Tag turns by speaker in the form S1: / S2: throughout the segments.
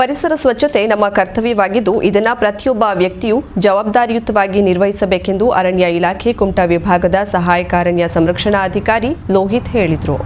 S1: ಪರಿಸರ ಸ್ವಚ್ಛತೆ ನಮ್ಮ ಕರ್ತವ್ಯವಾಗಿದ್ದು, ಇದನ್ನು ಪ್ರತಿಯೊಬ್ಬ ವ್ಯಕ್ತಿಯು ಜವಾಬ್ದಾರಿಯುತವಾಗಿ ನಿರ್ವಹಿಸಬೇಕೆಂದು ಅರಣ್ಯ ಇಲಾಖೆ ಕುಮಟಾ ವಿಭಾಗದ ಸಹಾಯಕ ಅರಣ್ಯ ಸಂರಕ್ಷಣಾಧಿಕಾರಿ ಲೋಹಿತ್ ಹೇಳಿದರು.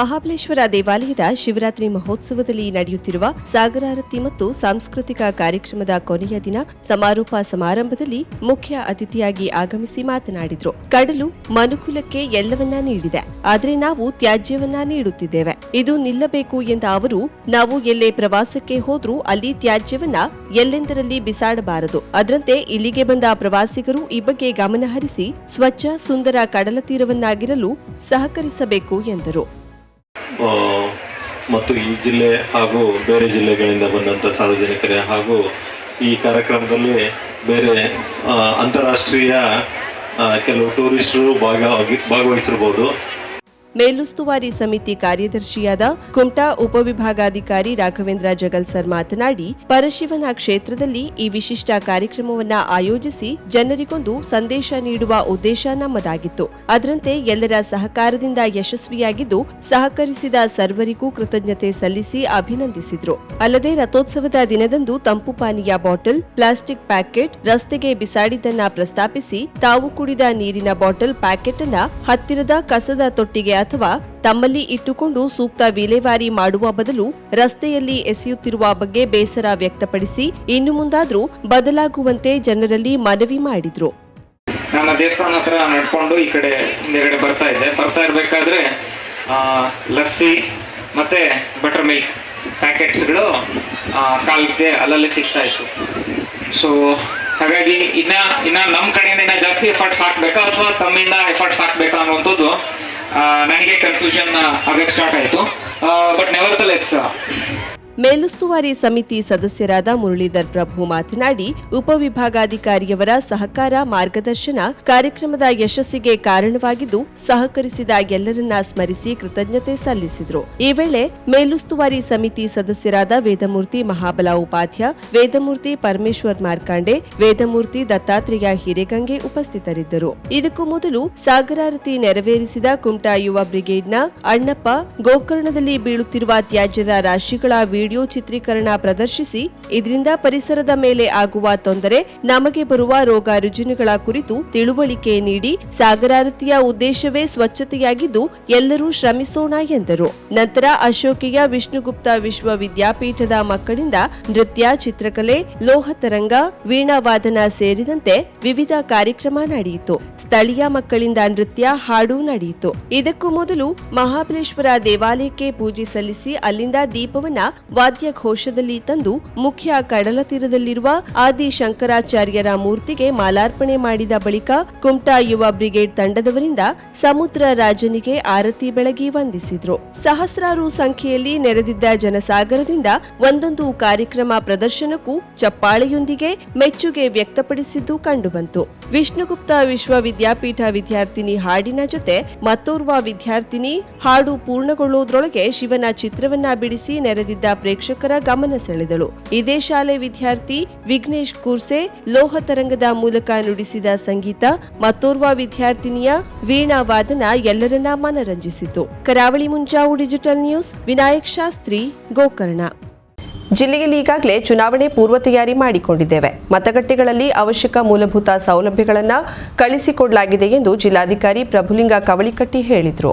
S1: ಮಹಾಬಲೇಶ್ವರ ದೇವಾಲಯದ ಶಿವರಾತ್ರಿ ಮಹೋತ್ಸವದಲ್ಲಿ ನಡೆಯುತ್ತಿರುವ ಸಾಗರಾರತಿ ಮತ್ತು ಸಾಂಸ್ಕೃತಿಕ ಕಾರ್ಯಕ್ರಮದ ಕೊನೆಯ ದಿನ ಸಮಾರೋಪ ಸಮಾರಂಭದಲ್ಲಿ ಮುಖ್ಯ ಅತಿಥಿಯಾಗಿ ಆಗಮಿಸಿ ಮಾತನಾಡಿದರು. ಕಡಲು ಮನುಕುಲಕ್ಕೆ ಎಲ್ಲವನ್ನ ನೀಡಿದೆ. ಆದರೆ ನಾವು ತ್ಯಾಜ್ಯವನ್ನ ನೀಡುತ್ತಿದ್ದೇವೆ. ಇದು ನಿಲ್ಲಬೇಕು ಎಂದ ಅವರು, ನಾವು ಎಲ್ಲೇ ಪ್ರವಾಸಕ್ಕೆ ಹೋದ್ರೂ ಅಲ್ಲಿ ತ್ಯಾಜ್ಯವನ್ನ ಎಲ್ಲೆಂದರಲ್ಲಿ ಬಿಸಾಡಬಾರದು. ಅದರಂತೆ ಇಲ್ಲಿಗೆ ಬಂದ ಪ್ರವಾಸಿಗರು ಈ ಬಗ್ಗೆ ಗಮನಹರಿಸಿ, ಸ್ವಚ್ಛ ಸುಂದರ ಕಡಲ ತೀರವನ್ನಾಗಿರಲು ಸಹಕರಿಸಬೇಕು ಎಂದರು.
S2: ಮತ್ತು ಈ ಜಿಲ್ಲೆ ಹಾಗೂ ಬೇರೆ ಜಿಲ್ಲೆಗಳಿಂದ ಬಂದಂಥ ಸಾರ್ವಜನಿಕರೇ ಹಾಗೂ ಈ ಕಾರ್ಯಕ್ರಮದಲ್ಲಿ ಬೇರೆ ಅಂತಾರಾಷ್ಟ್ರೀಯ ಕೆಲವು ಟೂರಿಸ್ಟರು ಭಾಗವಾಗಿ ಭಾಗವಹಿಸಿರ್ಬೋದು.
S1: ಮೇಲುಸ್ತುವಾರಿ ಸಮಿತಿ ಕಾರ್ಯದರ್ಶಿಯಾದ ಕುಮಟಾ ಉಪವಿಭಾಗಾಧಿಕಾರಿ ರಾಘವೇಂದ್ರ ಜಗಲ್ಸರ್ ಮಾತನಾಡಿ, ಪರಶಿವನ ಕ್ಷೇತ್ರದಲ್ಲಿ ಈ ವಿಶಿಷ್ಟ ಕಾರ್ಯಕ್ರಮವನ್ನ ಆಯೋಜಿಸಿ ಜನರಿಗೊಂದು ಸಂದೇಶ ನೀಡುವ ಉದ್ದೇಶ ನಮ್ಮದಾಗಿತ್ತು. ಅದರಂತೆ ಎಲ್ಲರ ಸಹಕಾರದಿಂದ ಯಶಸ್ವಿಯಾಗಿದ್ದು, ಸಹಕರಿಸಿದ ಸರ್ವರಿಗೂ ಕೃತಜ್ಞತೆ ಸಲ್ಲಿಸಿ ಅಭಿನಂದಿಸಿದ್ರು. ಅಲ್ಲದೆ ರಥೋತ್ಸವದ ದಿನದಂದು ತಂಪು ಪಾನೀಯ ಬಾಟಲ್, ಪ್ಲಾಸ್ಟಿಕ್ ಪ್ಯಾಕೆಟ್, ರಸ್ತೆಗೆ ಬಿಸಾಡಿದ್ದನ್ನ ಪ್ರಸ್ತಾಪಿಸಿ ತಾವು ಕುಡಿದ ನೀರಿನ ಬಾಟಲ್ ಪ್ಯಾಕೆಟ್ ಅನ್ನ ಹತ್ತಿರದ ಕಸದ ತೊಟ್ಟಿಗೆ ಅಥವಾ ತಮ್ಮಲ್ಲಿ ಇಟ್ಟುಕೊಂಡು ಸೂಕ್ತ ವಿಲೇವಾರಿ ಮಾಡುವ ಬದಲು ರಸ್ತೆಯಲ್ಲಿ ಎಸೆಯುತ್ತಿರುವ ಬಗ್ಗೆ ಬೇಸರ ವ್ಯಕ್ತಪಡಿಸಿ ಇನ್ನು ಮುಂದಾದರೂ ಬದಲಾಗುವಂತೆ ಜನರಲ್ಲಿ ಮನವಿ ಮಾಡಿದ್ರು.
S3: ನಾನು ದೇವಸ್ಥಾನ ಹತ್ರ ನಡ್ಕೊಂಡು ಈ ಕಡೆ ಹಿಂದೆಗಡೆ ಬರ್ತಾ ಇದ್ದೆ. ಬರ್ತಾ ಇರಬೇಕಾದ್ರೆ ಲಸ್ಸಿ ಮತ್ತೆ ಬಟರ್ ಮಿಲ್ಕ್ ಪ್ಯಾಕೆಟ್ಸ್ಗಳು ಕಾಲಕ್ಕೆ ಅಲ್ಲಲ್ಲಿ ಸಿಗ್ತಾ ಇತ್ತು. ಸೊ ಹಾಗಾಗಿ ಇನ್ನ ಇನ್ನ ನಮ್ಮ ಕಡೆಯಿಂದ ಇನ್ನ ಜಾಸ್ತಿ ಎಫರ್ಟ್ಸ್ ಹಾಕ್ಬೇಕಾ ಅಥವಾ ತಮ್ಮಿಂದ ಎಫರ್ಟ್ಸ್ ಹಾಕ್ಬೇಕಾ ಅನ್ನುವಂಥದ್ದು ನನಗೆ ಕನ್ಫ್ಯೂಷನ್ ಆಗಕ್ಕೆ ಸ್ಟಾರ್ಟ್ ಆಯಿತು. ಬಟ್ ನೆವರ್ ಲೆಸ್
S1: ಮೇಲುಸ್ತುವಾರಿ ಸಮಿತಿ ಸದಸ್ಯರಾದ ಮುರಳೀಧರ್ ಪ್ರಭು ಮಾತನಾಡಿ ಉಪವಿಭಾಗಾಧಿಕಾರಿಯವರ ಸಹಕಾರ ಮಾರ್ಗದರ್ಶನ ಕಾರ್ಯಕ್ರಮದ ಯಶಸ್ಸಿಗೆ ಕಾರಣವಾಗಿದ್ದು, ಸಹಕರಿಸಿದ ಎಲ್ಲರನ್ನ ಸ್ಮರಿಸಿ ಕೃತಜ್ಞತೆ ಸಲ್ಲಿಸಿದರು. ಈ ವೇಳೆ ಮೇಲುಸ್ತುವಾರಿ ಸಮಿತಿ ಸದಸ್ಯರಾದ ವೇದಮೂರ್ತಿ ಮಹಾಬಲ ಉಪಾಧ್ಯ, ವೇದಮೂರ್ತಿ ಪರಮೇಶ್ವರ್ ಮಾರ್ಕಾಂಡೆ, ವೇದಮೂರ್ತಿ ದತ್ತಾತ್ರೇಯ ಹಿರೇಗಂಗೆ ಉಪಸ್ಥಿತರಿದ್ದರು. ಇದಕ್ಕೂ ಮೊದಲು ಸಾಗರಾರತಿ ನೆರವೇರಿಸಿದ ಕುಮಟಾ ಯುವ ಬ್ರಿಗೇಡ್ನ ಅಣ್ಣಪ್ಪ ಗೋಕರ್ಣದಲ್ಲಿ ಬೀಳುತ್ತಿರುವ ತ್ಯಾಜ್ಯದ ರಾಶಿಗಳ ಚಿತ್ರೀಕರಣ ಪ್ರದರ್ಶಿಸಿ, ಇದರಿಂದ ಪರಿಸರದ ಮೇಲೆ ಆಗುವ ತೊಂದರೆ, ನಮಗೆ ಬರುವ ರೋಗ ರುಜಿನಗಳ ಕುರಿತು ತಿಳುವಳಿಕೆ ನೀಡಿ, ಸಾಗರಾರತಿಯ ಉದ್ದೇಶವೇ ಸ್ವಚ್ಛತೆಯಾಗಿದ್ದು ಎಲ್ಲರೂ ಶ್ರಮಿಸೋಣ ಎಂದರು. ನಂತರ ಅಶೋಕಿಯ ವಿಷ್ಣುಗುಪ್ತ ವಿಶ್ವವಿದ್ಯಾಪೀಠದ ಮಕ್ಕಳಿಂದ ನೃತ್ಯ, ಚಿತ್ರಕಲೆ ಲೋಹತರಂಗ ವೀಣಾವಾದನ ಸೇರಿದಂತೆ ವಿವಿಧ ಕಾರ್ಯಕ್ರಮ ನಡೆಯಿತು. ಸ್ಥಳೀಯ ಮಕ್ಕಳಿಂದ ನೃತ್ಯ ಹಾಡು ನಡೆಯಿತು. ಇದಕ್ಕೂ ಮೊದಲು ಮಹಾಬಲೇಶ್ವರ ದೇವಾಲಯಕ್ಕೆ ಪೂಜೆ ಸಲ್ಲಿಸಿ ಅಲ್ಲಿಂದ ದೀಪವನ್ನ ವಾದ್ಯ ಘೋಷದಲ್ಲಿ ತಂದು ಮುಖ್ಯ ಕಡಲ ತೀರದಲ್ಲಿರುವ ಆದಿ ಶಂಕರಾಚಾರ್ಯರ ಮೂರ್ತಿಗೆ ಮಾಲಾರ್ಪಣೆ ಮಾಡಿದ ಬಳಿಕ ಕುಮಟಾ ಯುವ ಬ್ರಿಗೇಡ್ ತಂಡದವರಿಂದ ಸಮುದ್ರ ರಾಜನಿಗೆ ಆರತಿ ಬೆಳಗಿ ವಂದಿಸಿದ್ರು. ಸಹಸ್ರಾರು ಸಂಖ್ಯೆಯಲ್ಲಿ ನೆರೆದಿದ್ದ ಜನಸಾಗರದಿಂದ ಒಂದೊಂದು ಕಾರ್ಯಕ್ರಮ ಪ್ರದರ್ಶನಕ್ಕೂ ಚಪ್ಪಾಳೆಯೊಂದಿಗೆ ಮೆಚ್ಚುಗೆ ವ್ಯಕ್ತಪಡಿಸಿದ್ದು ಕಂಡುಬಂತು. ವಿಷ್ಣುಗುಪ್ತ ವಿಶ್ವವಿದ್ಯಾಪೀಠ ವಿದ್ಯಾರ್ಥಿನಿ ಹಾಡಿನ ಜೊತೆ ಮತ್ತೋರ್ವ ವಿದ್ಯಾರ್ಥಿನಿ ಹಾಡು ಪೂರ್ಣಗೊಳ್ಳುವುದರೊಳಗೆ ಶಿವನ ಚಿತ್ರವನ್ನ ಬಿಡಿಸಿ ನೆರೆದಿದ್ದ ಪ್ರೇಕ್ಷಕರ ಗಮನ ಸೆಳೆದಳು. ಇದೇ ಶಾಲೆ ವಿದ್ಯಾರ್ಥಿ ವಿಘ್ನೇಶ್ ಕೂರ್ಸೆ ಲೋಹ ತರಂಗದ ಮೂಲಕ ನುಡಿಸಿದ ಸಂಗೀತ ಮತ್ತೋರ್ವ ವಿದ್ಯಾರ್ಥಿನಿಯ ವೀಣಾ ವಾದನ ಎಲ್ಲರನ್ನ ಮನರಂಜಿಸಿತು. Karavali Munjavu digital news, Vinayak Shastri, Gokarna. ಜಿಲ್ಲೆಯಲ್ಲಿ ಈಗಾಗಲೇ ಚುನಾವಣೆ ಪೂರ್ವ ತಯಾರಿ ಮಾಡಿಕೊಂಡಿದ್ದೇವೆ. ಮತಗಟ್ಟೆಗಳಲ್ಲಿ ಅವಶ್ಯಕ ಮೂಲಭೂತ ಸೌಲಭ್ಯಗಳನ್ನು ಕಳಿಸಿಕೊಡಲಾಗಿದೆ ಎಂದು ಜಿಲ್ಲಾಧಿಕಾರಿ ಪ್ರಭುಲಿಂಗ ಕವಳಿಕಟ್ಟಿ ಹೇಳಿದರು.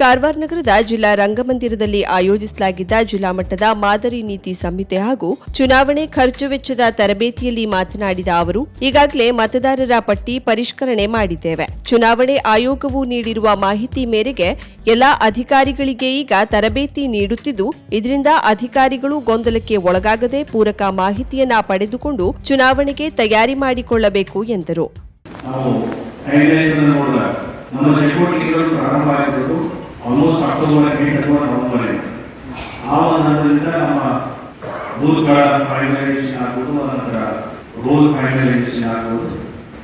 S1: ಕಾರವಾರ ನಗರದ ಜಿಲ್ಲಾ ರಂಗಮಂದಿರದಲ್ಲಿ ಆಯೋಜಿಸಲಾಗಿದ್ದ ಜಿಲ್ಲಾ ಮಟ್ಟದ ಮಾದರಿ ನೀತಿ ಸಂಹಿತೆ ಹಾಗೂ ಚುನಾವಣೆ ಖರ್ಚು ವೆಚ್ಚದ ತರಬೇತಿಯಲ್ಲಿ ಮಾತನಾಡಿದ ಅವರು, ಈಗಾಗಲೇ ಮತದಾರರ ಪಟ್ಟಿ ಪರಿಷ್ಕರಣೆ ಮಾಡಿದ್ದೇವೆ. ಚುನಾವಣೆ ಆಯೋಗವು ನೀಡಿರುವ ಮಾಹಿತಿ ಮೇರೆಗೆ ಎಲ್ಲಾ ಅಧಿಕಾರಿಗಳಿಗೆ ಈಗ ತರಬೇತಿ ನೀಡುತ್ತಿದ್ದು, ಇದರಿಂದ ಅಧಿಕಾರಿಗಳು ಗೊಂದಲಕ್ಕೆ ಒಳಗಾಗದೆ ಪೂರಕ ಮಾಹಿತಿಯನ್ನ ಪಡೆದುಕೊಂಡು ಚುನಾವಣೆಗೆ ತಯಾರಿ ಮಾಡಿಕೊಳ್ಳಬೇಕು ಎಂದರು.
S4: ನಮ್ಮ ಚಟುವಟಿಕೆಗಳು ಪ್ರಾರಂಭ ಆಗಿರೋದು ಆಲ್ಮೋಸ್ಟ್ ಅಕ್ಟೋಬರ್ ಎಂಟು ಅಥವಾ ಮನೆ. ಆ ಒಂದು ಹಂತದಿಂದ ನಮ್ಮ ಬೂತ್ಗಳ ಫೈನಲೈಸೇಷನ್ ಆಗ್ಬೋದು ನಂತರ ರೋಲ್ ಫೈನಲೈಸೇಷನ್ ಆಗ್ಬೋದು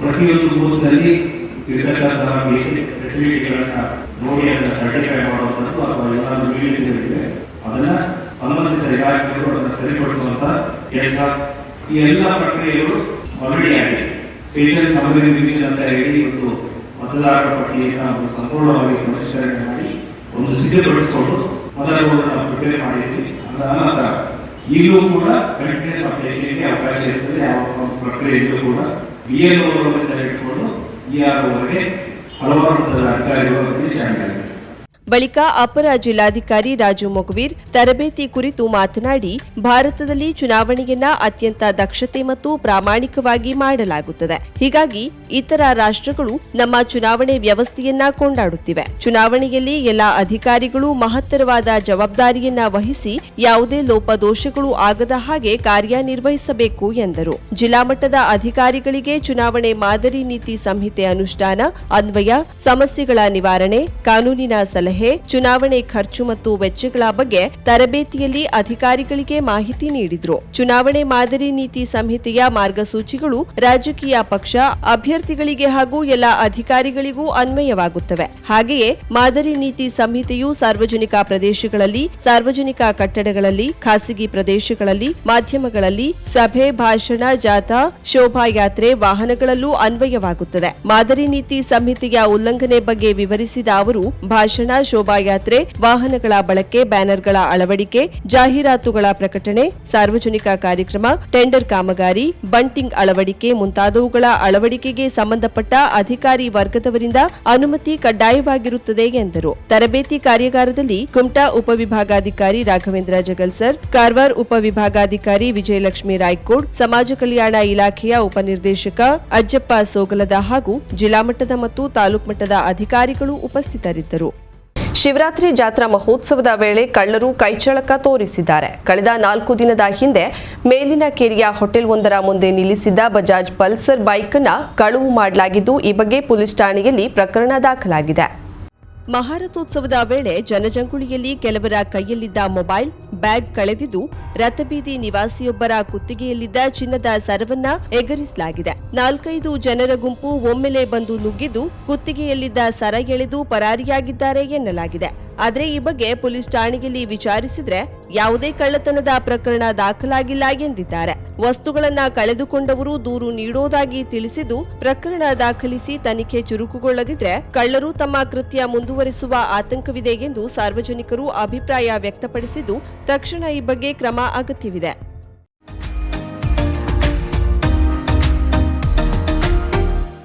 S4: ಪ್ರತಿಯೊಂದು ಬೂತ್ನಲ್ಲಿ ಇರತಕ್ಕಂತಹ ಬೇಸಿಕ್ ಫೆಸಿಲಿಟಿಗಳನ್ನ ನೋಡಿ ಅದನ್ನ ಸರ್ಟಿಫೈ ಮಾಡುವಂಥದ್ದು ಅಥವಾ ಏನಾದರೂ ಮೀಟಿಂಗ್ಗಳಿವೆ ಅದನ್ನ ಸಂಬಂಧಿಸಿದ ಇಲಾಖೆಗಳು ಅದನ್ನ ಸರಿಪಡಿಸುವಂತ ಕೆಲಸ. ಈ ಎಲ್ಲ ಪ್ರಕ್ರಿಯೆಗಳು ಆಲ್ರೆಡಿ ಆಗಿದೆ. ಸ್ಪೇಷಲ್ ರಿವಿಷನ್ ಅಂತ ಹೇಳಿ ಒಂದು ಮತದಾರರ ಪಟ್ಟಿಯನ್ನು ಸಂಪೂರ್ಣವಾಗಿ ಪರಿಷ್ಕರಣೆ ಮಾಡಿ ಒಂದು ಸಿದ್ಧಪಡಿಸಿಕೊಂಡು ಮತದಾರಗಳನ್ನು ನಾವು ಪ್ರಿಪೇರ್ ಮಾಡಿದ್ವಿ. ಅದಾದ ನಂತರ ಈಗಲೂ ಕೂಡ ಕಂಟಿನ್ಯೂಸ್ ಅಪ್ಲಿಕೇಶನ್ಗೆ ಅವಕಾಶ ಇರ್ತದೆ. ಯಾವ ಪ್ರಕ್ರಿಯೆಯಲ್ಲೂ ಕೂಡ ಬಿ ಎಲ್ ಹಿಡ್ಕೊಂಡು ಇ ಆರ್ ಓವರೆಗೆ ಹಲವಾರು ಅಧಿಕಾರಿಗಳು ಶಾಮಿಲಾಗಿದೆ
S1: ಬಳಿಕ ಅಪರ ಜಿಲ್ಲಾಧಿಕಾರಿ ರಾಜು ಮೊಗವೀರ್ ತರಬೇತಿ ಕುರಿತು ಮಾತನಾಡಿ, ಭಾರತದಲ್ಲಿ ಚುನಾವಣೆಯನ್ನ ಅತ್ಯಂತ ದಕ್ಷತೆ ಮತ್ತು ಪ್ರಾಮಾಣಿಕವಾಗಿ ಮಾಡಲಾಗುತ್ತದೆ. ಹೀಗಾಗಿ ಇತರ ರಾಷ್ಟ್ರಗಳು ನಮ್ಮ ಚುನಾವಣೆ ವ್ಯವಸ್ಥೆಯನ್ನ ಕೊಂಡಾಡುತ್ತಿವೆ. ಚುನಾವಣೆಯಲ್ಲಿ ಎಲ್ಲ ಅಧಿಕಾರಿಗಳು ಮಹತ್ತರವಾದ ಜವಾಬ್ದಾರಿಯನ್ನ ವಹಿಸಿ ಯಾವುದೇ ಲೋಪದೋಷಗಳು ಆಗದ ಹಾಗೆ ಕಾರ್ಯನಿರ್ವಹಿಸಬೇಕು ಎಂದರು. ಜಿಲ್ಲಾ ಮಟ್ಟದ ಅಧಿಕಾರಿಗಳಿಗೆ ಚುನಾವಣೆ ಮಾದರಿ ನೀತಿ ಸಂಹಿತೆ ಅನುಷ್ಠಾನ, ಅನ್ವಯ, ಸಮಸ್ಯೆಗಳ ನಿವಾರಣೆ, ಕಾನೂನಿನ ಸಲಹೆ ಚುನಾವಣೆ ಖರ್ಚು ಮತ್ತು ವೆಚ್ಚಗಳ ಬಗ್ಗೆ ತರಬೇತಿಯಲ್ಲಿ ಅಧಿಕಾರಿಗಳಿಗೆ ಮಾಹಿತಿ ನೀಡಿದ್ರು. ಚುನಾವಣೆ ಮಾದರಿ ನೀತಿ ಸಂಹಿತೆಯ ಮಾರ್ಗಸೂಚಿಗಳು ರಾಜಕೀಯ ಪಕ್ಷ, ಅಭ್ಯರ್ಥಿಗಳಿಗೆ ಹಾಗೂ ಎಲ್ಲ ಅಧಿಕಾರಿಗಳಿಗೂ ಅನ್ವಯವಾಗುತ್ತವೆ. ಹಾಗೆಯೇ ಮಾದರಿ ನೀತಿ ಸಂಹಿತೆಯು ಸಾರ್ವಜನಿಕ ಪ್ರದೇಶಗಳಲ್ಲಿ, ಸಾರ್ವಜನಿಕ ಕಟ್ಟಡಗಳಲ್ಲಿ, ಖಾಸಗಿ ಪ್ರದೇಶಗಳಲ್ಲಿ, ಮಾಧ್ಯಮಗಳಲ್ಲಿ, ಸಭೆ, ಭಾಷಣ, ಜಾಥಾ, ಶೋಭಾಯಾತ್ರೆ, ವಾಹನಗಳಲ್ಲೂ ಅನ್ವಯವಾಗುತ್ತದೆ. ಮಾದರಿ ನೀತಿ ಸಂಹಿತೆಯ ಉಲ್ಲಂಘನೆ ಬಗ್ಗೆ ವಿವರಿಸಿದ ಅವರು, ಭಾಷಣ ಶೋಭಾಯಾತ್ರೆ, ವಾಹನಗಳ ಬಳಕೆ, ಬ್ಯಾನರ್ಗಳ ಅಳವಡಿಕೆ, ಜಾಹೀರಾತುಗಳ ಪ್ರಕಟಣೆ, ಸಾರ್ವಜನಿಕ ಕಾರ್ಯಕ್ರಮ, ಟೆಂಡರ್ ಕಾಮಗಾರಿ, ಬಂಟಿಂಗ್ ಅಳವಡಿಕೆ ಮುಂತಾದವುಗಳ ಅಳವಡಿಕೆಗೆ ಸಂಬಂಧಪಟ್ಟ ಅಧಿಕಾರಿ ವರ್ಗದವರಿಂದ ಅನುಮತಿ ಕಡ್ಡಾಯವಾಗಿರುತ್ತದೆ ಎಂದರು. ತರಬೇತಿ ಕಾರ್ಯಾಗಾರದಲ್ಲಿ ಕುಮಟಾ ಉಪವಿಭಾಗಾಧಿಕಾರಿ ರಾಘವೇಂದ್ರ ಜಗಲ್ಸರ್ ಕಾರವಾರ ಉಪವಿಭಾಗಾಧಿಕಾರಿ ವಿಜಯಲಕ್ಷ್ಮಿ ರಾಯ್ಕೋಡ್, ಸಮಾಜ ಕಲ್ಯಾಣ ಇಲಾಖೆಯ ಉಪನಿರ್ದೇಶಕ ಅಜ್ಜಪ್ಪ ಸೋಗಲದ ಹಾಗೂ ಜಿಲ್ಲಾ ಮಟ್ಟದ ಮತ್ತು ತಾಲೂಕು ಮಟ್ಟದ ಅಧಿಕಾರಿಗಳು ಉಪಸ್ಥಿತರಿದ್ದರು. ಶಿವರಾತ್ರಿ ಜಾತ್ರಾ ಮಹೋತ್ಸವದ ವೇಳೆ ಕಳ್ಳರು ಕೈಚಳಕ ತೋರಿಸಿದ್ದಾರೆ. ಕಳೆದ ನಾಲ್ಕು ದಿನದ ಹಿಂದೆ ಮೇಲಿನ ಕೆರೆಯ ಹೋಟೆಲ್ ಒಂದರ ಮುಂದೆ ನಿಲ್ಲಿಸಿದ್ದ ಬಜಾಜ್ ಪಲ್ಸರ್ ಬೈಕ್ ಅನ್ನ ಕಳುವು ಮಾಡಲಾಗಿದ್ದು, ಈ ಬಗ್ಗೆ ಪೊಲೀಸ್ ಠಾಣೆಯಲ್ಲಿ ಪ್ರಕರಣ ದಾಖಲಾಗಿದೆ. ಮಹಾರಥೋತ್ಸವದ ವೇಳೆ ಜನಜಂಗುಳಿಯಲ್ಲಿ ಕೆಲವರ ಕೈಯಲ್ಲಿದ್ದ ಮೊಬೈಲ್, ಬ್ಯಾಗ್ ಕಳೆದಿದ್ದು ರಥಬೀದಿ ನಿವಾಸಿಯೊಬ್ಬರ ಕುತ್ತಿಗೆಯಲ್ಲಿದ್ದ ಚಿನ್ನದ ಸರವನ್ನ ಎಗರಿಸಲಾಗಿದೆ. ನಾಲ್ಕೈದು ಜನರ ಗುಂಪು ಒಮ್ಮೆಲೆ ಬಂದು ನುಗ್ಗಿದ್ದು ಕುತ್ತಿಗೆಯಲ್ಲಿದ್ದ ಸರ ಎಳೆದು ಪರಾರಿಯಾಗಿದ್ದಾರೆ ಎನ್ನಲಾಗಿದೆ. ಆದರೆ ಈ ಬಗ್ಗೆ ಪೊಲೀಸ್ ಠಾಣೆಯಲ್ಲಿ ವಿಚಾರಿಸಿದ್ರೆ ಯಾವುದೇ ಕಳ್ಳತನದ ಪ್ರಕರಣ ದಾಖಲಾಗಿಲ್ಲ ಎಂದಿದ್ದಾರೆ. ವಸ್ತುಗಳನ್ನ ಕಳೆದುಕೊಂಡವರು ದೂರು ನೀಡೋದಾಗಿ ತಿಳಿಸಿದ್ದು ಪ್ರಕರಣ ದಾಖಲಿಸಿ ತನಿಖೆ ಚುರುಕುಗೊಳ್ಳದಿದ್ರೆ ಕಳ್ಳರು ತಮ್ಮ ಕೃತ್ಯ ಮುಂದುವರಿಸುವ ಆತಂಕವಿದೆ ಎಂದು ಸಾರ್ವಜನಿಕರು ಅಭಿಪ್ರಾಯ ವ್ಯಕ್ತಪಡಿಸಿದ್ದು ತಕ್ಷಣ ಈ ಬಗ್ಗೆ ಕ್ರಮ ಅಗತ್ಯವಿದೆ.